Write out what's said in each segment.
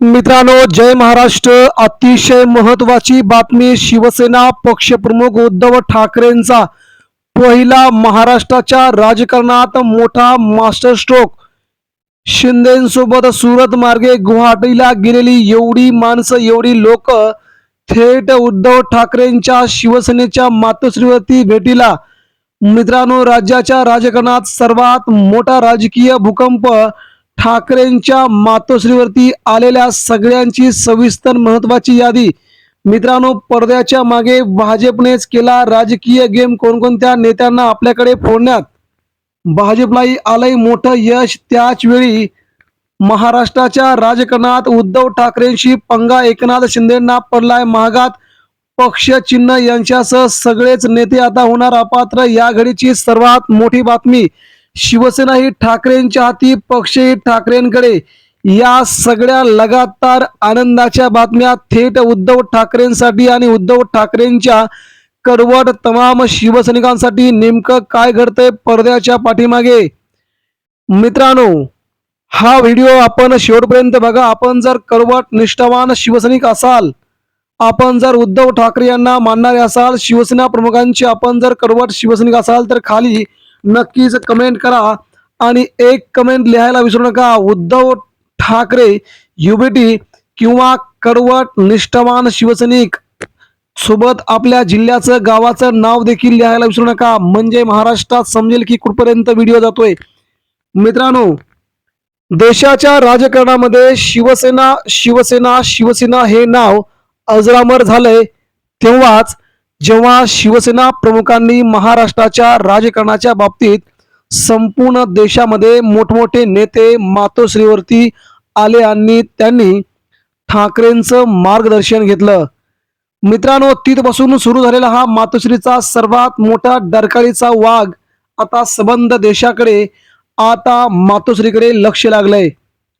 मित्रांनो जय महाराष्ट्र. अतिशय महत्वाची बातमी शिवसेना पक्षप्रमुख उद्धव ठाकरेंचा पहिला महाराष्ट्राच्या राजकारणात मोठा मास्टर स्ट्रोक शिंदेसोबत सुरत मार्गे गुवाहाटीला गेलेली एवढी माणसं एवढी लोक थेट उद्धव ठाकरेंच्या शिवसेनेच्या मातोश्रीवरती भेटीला. मित्रांनो राज्याच्या राजकारणात सर्वात मोठा राजकीय भूकंप ठाकरेंच्या मातोश्रीवरती आलेल्या सगळ्यांची सविस्तर महत्वाची यादी. मित्रांनो पडद्याच्या मागे भाजपनेच केला राजकीय गेम कोणकोणत्या नेत्यांना आपल्याकडे फोडण्यात? भाजपलाही आलंय मोठं यश. त्याच वेळी महाराष्ट्राच्या राजकारणात उद्धव ठाकरेंशी पंगा एकनाथ शिंदेना पडलाय महागात पक्ष चिन्ह यांच्यासह सगळेच नेते आता होणार अपात्र. या घडीची सर्वात मोठी बातमी. शिवसेना ही ठाकरेंच्या हाती पक्षही ठाकरेंकडे. या सगळ्या लगातार आनंदाच्या बातम्या थेट उद्धव ठाकरेंसाठी आणि उद्धव ठाकरेंच्या कडवट तमाम शिवसैनिकांसाठी नेमकं काय घडतंय पडद्याच्या पाठीमागे. मित्रांनो हा व्हिडिओ आपण शेवटपर्यंत बघा. आपण जर कडवट निष्ठावान शिवसैनिक असाल आपण जर उद्धव ठाकरे यांना मानणारे असाल शिवसेना प्रमुखांचे आपण जर कडवट शिवसैनिक असाल तर खाली नक्कीच कमेंट करा आणि एक कमेंट लिहायला विसरू नका. उद्धव ठाकरे युबीटी किंवा कडवट निष्ठावान शिवसैनिक सोबत आपल्या जिल्ह्याचं गावाचं नाव देखील लिहायला विसरू नका. म्हणजे महाराष्ट्रात समजेल की कुठपर्यंत व्हिडिओ जातोय. मित्रांनो देशाच्या राजकारणामध्ये शिवसेना शिवसेना शिवसेना हे नाव अजरामर झालंय. तेव्हाच जेव्हा शिवसेना प्रमुखांनी महाराष्ट्राच्या राजकारणाच्या बाबतीत संपूर्ण देशामध्ये मोठमोठे नेते मातोश्रीवरती आले आणि त्यांनी ठाकरेंचं मार्गदर्शन घेतलं. मित्रांनो तिथपासून सुरू झालेला हा मातोश्रीचा सर्वात मोठा डरकाळीचा वाघ आता सबंध देशाकडे आता मातोश्रीकडे लक्ष लागलंय.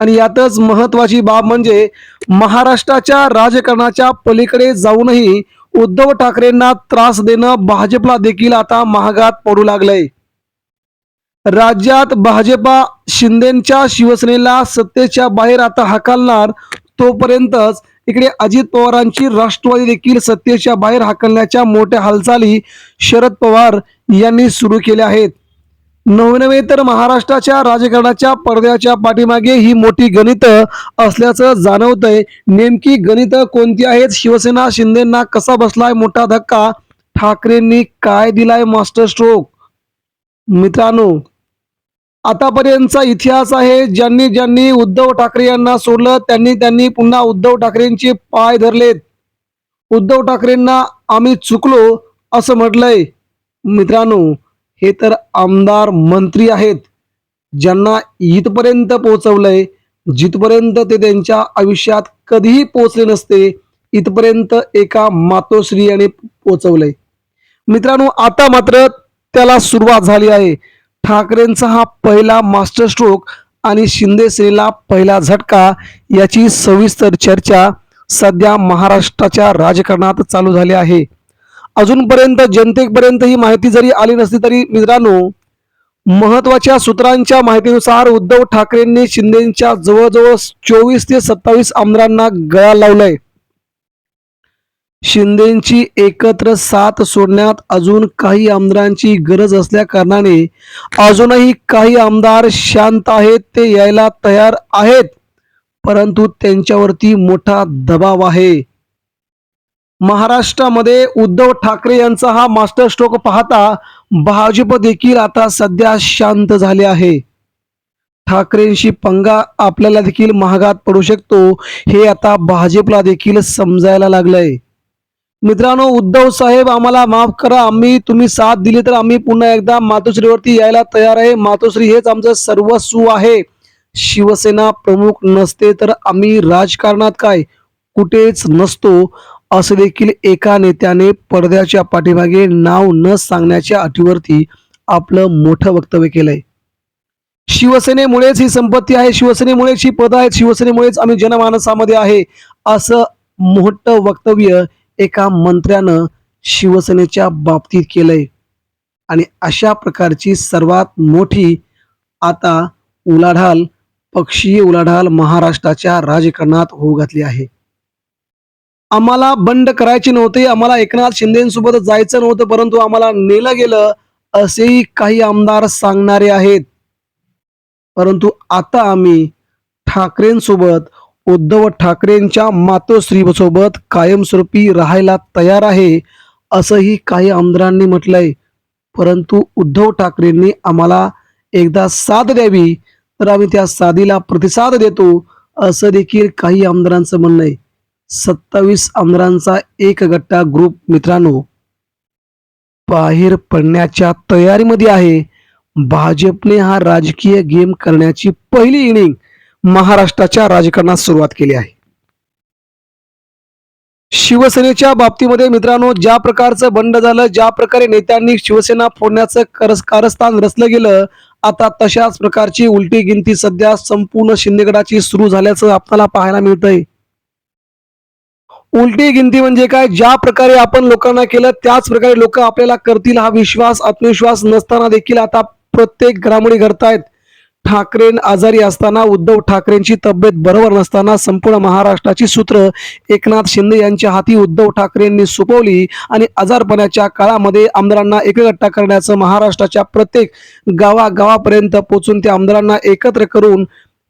आणि यातच महत्वाची बाब म्हणजे महाराष्ट्राच्या राजकारणाच्या पलीकडे जाऊनही उद्धव ठाकरेंना त्रास देणं भाजपला देखील आता महागात पडू लागलंय. राज्यात भाजपा शिंदेच्या शिवसेनेला सत्तेच्या बाहेर आता हाकलणार तोपर्यंतच इकडे अजित पवारांची राष्ट्रवादी देखील सत्तेच्या बाहेर हाकलण्याच्या मोठ्या हालचाली शरद पवार यांनी सुरू केल्या आहेत. नवनवे तर महाराष्ट्राच्या राजकारणाच्या पडद्याच्या पाठीमागे ही मोठी गणित असल्याचं जाणवतंय. नेमकी गणित कोणती आहेत? शिवसेना शिंदेना कसा बसलाय? मोठा धक्का. ठाकरेंनी काय दिलाय मास्टर स्ट्रोक? मित्रांनो आतापर्यंतचा इतिहास आहे ज्यांनी ज्यांनी उद्धव ठाकरे यांना सोडलं त्यांनी त्यांनी पुन्हा उद्धव ठाकरेंचे पाय धरलेत. उद्धव ठाकरेंना आम्ही चुकलो असं म्हटलंय. मित्रांनो हे तर आमदार मंत्री आहेत. ज्यांना इथपर्यंत पोहोचवलंय जिथपर्यंत ते त्यांच्या आयुष्यात कधीही पोहोचले नसते इथपर्यंत एका मातोश्री याने पोहोचवलंय. मित्रांनो आता मात्र त्याला सुरुवात झाली आहे. ठाकरेंचा हा पहिला मास्टर स्ट्रोक आणि शिंदे सेनेला पहिला झटका याची सविस्तर चर्चा सध्या महाराष्ट्राच्या राजकारणात चालू झाली आहे. अजूनपर्यंत जनतेपर्यंत ही माहिती जरी आली नसली तरी मित्रांनो महत्त्वाच्या सूत्रांच्या माहितीनुसार उद्धव ठाकरेंनी शिंदेच्या जवळजवळ चोवीस ते सत्तावीस आमदारांना गळा लावलाय. शिंदेची एकत्र साथ सोडण्यात अजून काही आमदारांची गरज असल्या कारणाने अजूनही काही आमदार शांत आहेत ते यायला तयार आहेत परंतु त्यांच्यावरती मोठा दबाव आहे. महाराष्ट्रामध्ये उद्धव ठाकरे यांचा हा मास्टर स्ट्रोक पाहता भाजप देखील आता सध्या शांत झाले आहे. ठाकरेंशी पंगा आपल्याला देखील महागात पडू शकतो हे आता भाजपला देखील समजायला लागलंय. मित्रांनो उद्धव साहेब आम्हाला माफ करा आम्ही तुम्ही साथ दिली तर आम्ही पुन्हा एकदा मातोश्रीवरती यायला तयार आहे. मातोश्री हेच आमचं सर्वस्व आहे. शिवसेना प्रमुख नसते तर आम्ही राजकारणात काय? कुठेच नसतो. असं देखील एका नेत्याने पडद्याच्या पाठीमागे नाव न सांगण्याच्या अटीवरती आपलं मोठं वक्तव्य केलंय. शिवसेनेमुळेच ही संपत्ती आहे शिवसेनेमुळेच ही पद आहेत शिवसेनेमुळेच आम्ही जनमानसामध्ये आहे असं मोठं वक्तव्य एका मंत्र्यानं शिवसेनेच्या बाबतीत केलंय. आणि अशा प्रकारची सर्वात मोठी आता उलाढाल पक्षीय उलाढाल महाराष्ट्राच्या राजकारणात होऊ घातली आहे. आम्हाला बंड करायचे नव्हते आम्हाला एकनाथ शिंदेसोबत जायचं नव्हतं परंतु आम्हाला नेलं गेलं असेही काही आमदार सांगणारे आहेत. परंतु आता आम्ही ठाकरेंसोबत उद्धव ठाकरेंच्या मातोश्रीसोबत कायमस्वरूपी राहायला तयार आहे असंही काही आमदारांनी म्हटलंय. परंतु उद्धव ठाकरेंनी आम्हाला एकदा साथ द्यावी तर आम्ही त्या साधीला प्रतिसाद देतो असं देखील काही आमदारांचं म्हणणं आहे. सत्तावीस आमदारांचा एक गट्टा ग्रुप मित्रांनो बाहेर पडण्याच्या तयारीमध्ये आहे. भाजपने हा राजकीय गेम करण्याची पहिली इनिंग महाराष्ट्राच्या राजकारणात सुरुवात केली आहे. शिवसेनेच्या बाबतीमध्ये मित्रांनो ज्या प्रकारचं बंड झालं ज्या प्रकारे नेत्यांनी शिवसेना फोडण्याचं करस कारस्थान रचलं गेलं आता तशाच प्रकारची उलटी गिनती सध्या संपूर्ण शिंदेगडाची सुरू झाल्याचं आपल्याला पाहायला मिळतंय. उलटी गिनती म्हणजे काय? ज्या प्रकारे आपण लोकांना केलं त्याच प्रकारे लोक आपल्याला करतील हा विश्वास आत्मविश्वास नसताना देखील आता प्रत्येक घडामोडी घडतायत. ठाकरे आजारी असताना उद्धव ठाकरेंची तब्येत बरोबर नसताना संपूर्ण महाराष्ट्राची सूत्र एकनाथ शिंदे यांच्या हाती उद्धव ठाकरेंनी सोपवली आणि आजारपणाच्या काळामध्ये आमदारांना एकगट्टा करण्याचं महाराष्ट्राच्या प्रत्येक गावागावापर्यंत पोचून त्या आमदारांना एकत्र करून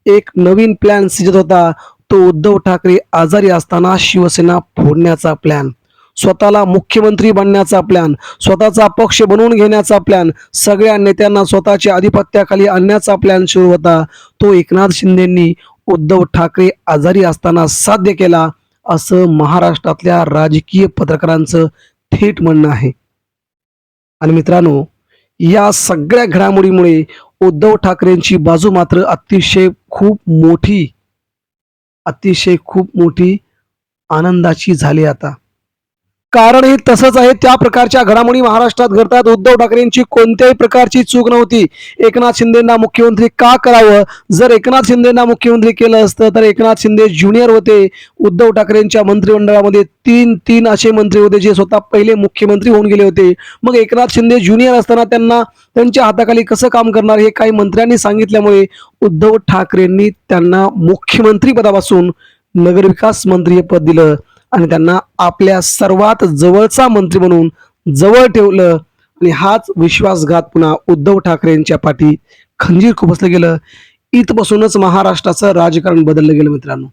एक नवीन प्लॅन सिजत होता. तो उद्धव ठाकरे आजारी असताना शिवसेना फोडण्याचा प्लॅन स्वतःला मुख्यमंत्री बनण्याचा प्लॅन स्वतःचा पक्ष बनवून घेण्याचा प्लॅन सगळ्या नेत्यांना स्वतःच्या आधिपत्याखाली आणण्याचा प्लॅन सुरू होता. तो एकनाथ शिंदेंनी उद्धव ठाकरे आजारी असताना साध्य केला असं महाराष्ट्रातल्या राजकीय पत्रकारांचं थेट म्हणणं आहे. आणि मित्रांनो या सगळ्या घडामोडीमुळे उद्धव ठाकरेंची बाजू मात्र अतिशय खूप मोठी अतिशय खूप मोठी आनंदाची झाली आता. कारण हे तसंच आहे. त्या प्रकारच्या घडामोडी महाराष्ट्रात घडतात. उद्धव ठाकरेंची कोणत्याही प्रकारची चूक नव्हती. एकनाथ शिंदेना मुख्यमंत्री का करावं? जर एकनाथ शिंदेना मुख्यमंत्री केलं असतं तर एकनाथ शिंदे ज्युनियर होते. उद्धव ठाकरेंच्या मंत्रिमंडळामध्ये तीन तीन असे मंत्री होते जे स्वतः पहिले मुख्यमंत्री होऊन गेले होते. मग एकनाथ शिंदे ज्युनियर असताना त्यांना त्यांच्या हाताखाली कसं काम करणार हे काही मंत्र्यांनी सांगितल्यामुळे उद्धव ठाकरेंनी त्यांना मुख्यमंत्री पदापासून नगरविकास मंत्री हे पद दिलं. आणि त्यांना आपल्या सर्वात जवळचा मंत्री म्हणून जवळ ठेवलं. आणि हाच विश्वासघात पुन्हा उद्धव ठाकरेंच्या पाठी खंजीर खुपसलं गेलं. इथपासूनच महाराष्ट्राचं राजकारण बदललं गेलं मित्रांनो.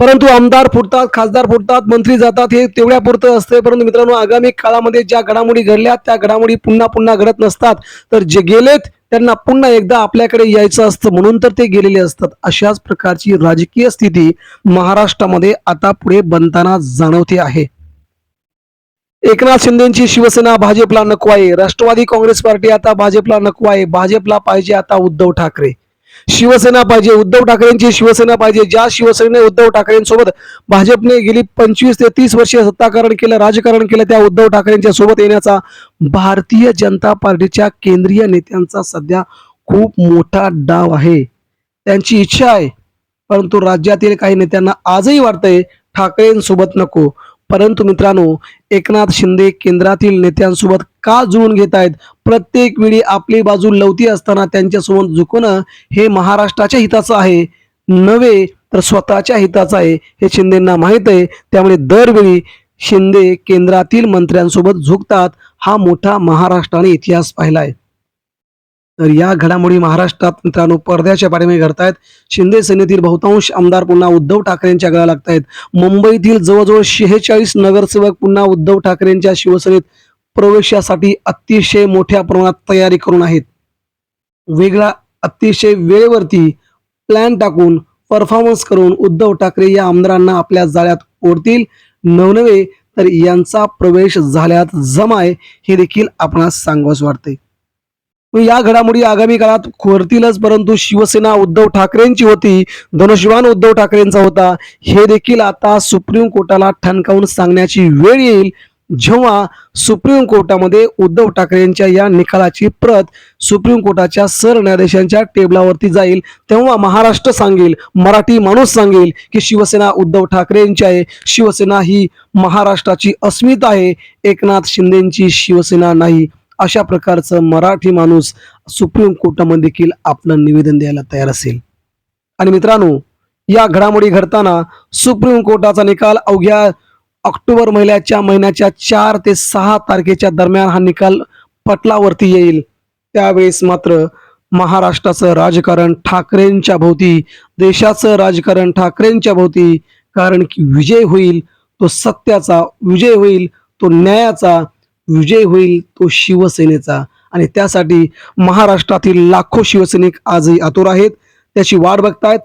परंतु आमदार फुटतात खासदार फुटतात मंत्री जातात हे तेवढ्या पुरतं असते परंतु मित्रांनो आगामी काळामध्ये ज्या घडामोडी घडल्या त्या घडामोडी पुन्हा पुन्हा घडत नसतात. तर जे गेलेत त्यांना पुन्हा एकदा आपल्याकडे यायचं असतं म्हणून तर ते गेलेले असतात. अशाच प्रकारची राजकीय स्थिती महाराष्ट्रामध्ये आता पुढे बनताना जाणवते आहे. एकनाथ शिंदेची शिवसेना भाजपला नको आहे राष्ट्रवादी काँग्रेस पार्टी आता भाजपला नको आहे भाजपला पाहिजे आता उद्धव ठाकरे. शिवसेना पाहिजे उद्धव ठाकरेंची शिवसेना पाहिजे ज्या शिवसेनेने उद्धव ठाकरेंसोबत भाजपने गेली पंचवीस ते तीस वर्षे सत्ताकरण केलं राजकारण केलं त्या उद्धव ठाकरेंच्या सोबत येण्याचा भारतीय जनता पार्टीच्या केंद्रीय नेत्यांचा सध्या खूप मोठा डाव आहे. त्यांची इच्छा आहे परंतु राज्यातील काही नेत्यांना आजही वाटतंय ठाकरेंसोबत नको. परंतु मित्रांनो एकनाथ शिंदे केंद्रातील नेत्यांसोबत का जुळून घेत आहेत? प्रत्येक वेळी आपली बाजू लवती असताना त्यांच्यासोबत झुकणं हे महाराष्ट्राच्या हिताचं आहे. नव्हे तर स्वतःच्या हिताचं आहे हे शिंदेंना माहीत आहे. त्यामुळे दरवेळी शिंदे केंद्रातील मंत्र्यांसोबत झुकतात. हा मोठा महाराष्ट्राने इतिहास पाहिला आहे तर या घडामोडी महाराष्ट्रात मित्रांनो पडद्याच्या पाठीमागे घडतायत. शिंदे सेनेतील बहुतांश आमदार पुन्हा उद्धव ठाकरेंच्या गळा लागतायत. मुंबईतील जवळजवळ शेहेचाळीस नगरसेवक पुन्हा उद्धव ठाकरेंच्या शिवसेनेत प्रवेशासाठी अतिशय मोठ्या प्रमाणात तयारी करून आहेत. वेगळा अतिशय वेळेवरती प्लॅन टाकून परफॉर्मन्स करून उद्धव ठाकरे या आमदारांना आपल्या जाळ्यात ओढतील. नवनवे तर यांचा प्रवेश झाल्यात जमाय हे देखील आपणास सांगावंच वाटते या घडामोडी आगामी काळात घडतीलच परंतु शिवसेना उद्धव ठाकरेंची होती धनुष्यवान उद्धव ठाकरेंचा होता हे देखील आता सुप्रीम कोर्टाला ठणकावून सांगण्याची वेळ येईल. जेव्हा सुप्रीम कोर्टामध्ये उद्धव ठाकरेंच्या या निकालाची प्रत सुप्रीम कोर्टाच्या सरन्यायाधीशांच्या टेबलावरती जाईल तेव्हा महाराष्ट्र सांगेल मराठी माणूस सांगेल की शिवसेना उद्धव ठाकरेंची आहे शिवसेना ही महाराष्ट्राची अस्मिता आहे एकनाथ शिंदेची शिवसेना नाही. अशा प्रकारचं मराठी माणूस सुप्रीम कोर्टामध्ये देखील आपलं निवेदन द्यायला तयार असेल. आणि मित्रांनो या घडामोडी घडताना सुप्रीम कोर्टाचा निकाल अवघ्या ऑक्टोबर महिन्याच्या महिन्याच्या चार ते सहा तारखेच्या दरम्यान हा निकाल पटलावरती येईल. त्यावेळेस मात्र महाराष्ट्राचं राजकारण ठाकरेंच्या भोवती देशाचं राजकारण ठाकरेंच्या भोवती कारण की विजय होईल तो सत्याचा विजय होईल तो न्यायाचा विजय होईल तो शिवसेनेचा. आणि त्यासाठी महाराष्ट्रातील लाखो शिवसैनिक आजही आतुर आहेत. त्याची वाट बघतायत.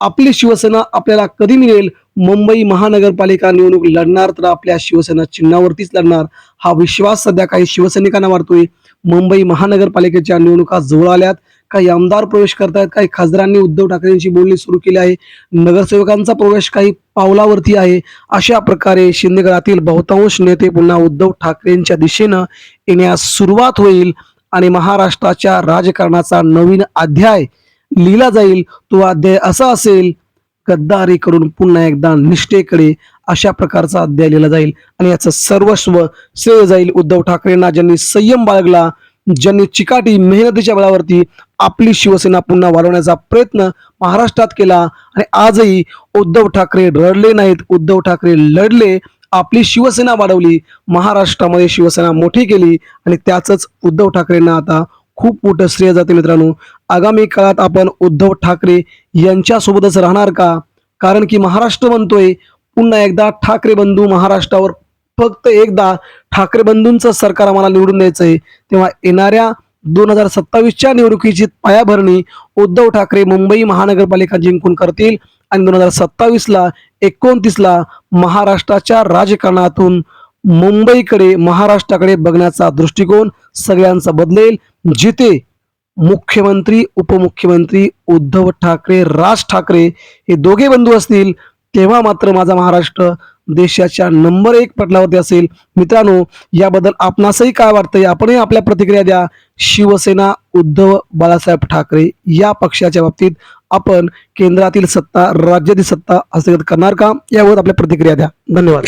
आपली शिवसेना आपल्याला कधी मिळेल? मुंबई महानगरपालिका निवडणूक लढणार तर आपल्या शिवसेना चिन्हावरतीच लढणार. हा विश्वास सध्या काही शिवसैनिकांना वाढतोय. मुंबई महानगरपालिकेच्या निवडणुका जवळ आल्यात. काही आमदार प्रवेश करतायत काही खासदारांनी उद्धव ठाकरेंची बोलणी सुरू केली आहे नगरसेवकांचा प्रवेश काही पावलावरती आहे अशा प्रकारे शिंदेगडातील बहुतांश नेते पुन्हा उद्धव ठाकरेंच्या दिशेनं येण्यास सुरुवात होईल आणि महाराष्ट्राच्या राजकारणाचा नवीन अध्याय लिहिला जाईल. तो अध्याय असा असेल गद्दारी करून पुन्हा एकदा निष्ठेकडे अशा प्रकारचा अध्याय लिहिला जाईल आणि याचं सर्वस्व श्रेय जाईल. उद्धव ठाकरेंना ज्यांनी संयम बाळगला ज्यांनी चिकाटी मेहनतीच्या बळावरती आपली शिवसेना पुन्हा वाढवण्याचा प्रयत्न महाराष्ट्रात केला आणि आजही उद्धव ठाकरे रडले नाहीत. उद्धव ठाकरे लढले आपली शिवसेना वाढवली महाराष्ट्रामध्ये शिवसेना मोठी केली आणि त्याचंच उद्धव ठाकरेंना आता खूप मोठं श्रेय जाते मित्रांनो. आगामी काळात आपण उद्धव ठाकरे यांच्यासोबतच राहणार का? कारण की महाराष्ट्र म्हणतोय पुन्हा एकदा ठाकरे बंधू महाराष्ट्रावर फक्त एकदा ठाकरे बंधूंचं सरकार आम्हाला निवडून द्यायचंय. तेव्हा येणाऱ्या दोन हजार सत्तावीसच्या निवडणुकीची पायाभरणी उद्धव ठाकरे मुंबई महानगरपालिका जिंकून करतील आणि दोन हजार सत्तावीसला एकोणतीसला महाराष्ट्राच्या राजकारणातून मुंबईकडे महाराष्ट्राकडे बघण्याचा दृष्टिकोन सगळ्यांचा बदलेल. जिथे मुख्यमंत्री उपमुख्यमंत्री उद्धव ठाकरे राज ठाकरे हे दोघे बंधू असतील तेव्हा मात्र माझा महाराष्ट्र देशाच्या नंबर एक पटलावरती असेल. मित्रांनो याबद्दल आपणासही काय वाटतंय? आपणही आपल्या प्रतिक्रिया द्या. शिवसेना उद्धव बाळासाहेब ठाकरे या पक्षाच्या बाबतीत आपण केंद्रातील सत्ता राज्यातील सत्ता हस्तगत करणार का? यावर आपल्या प्रतिक्रिया द्या. धन्यवाद.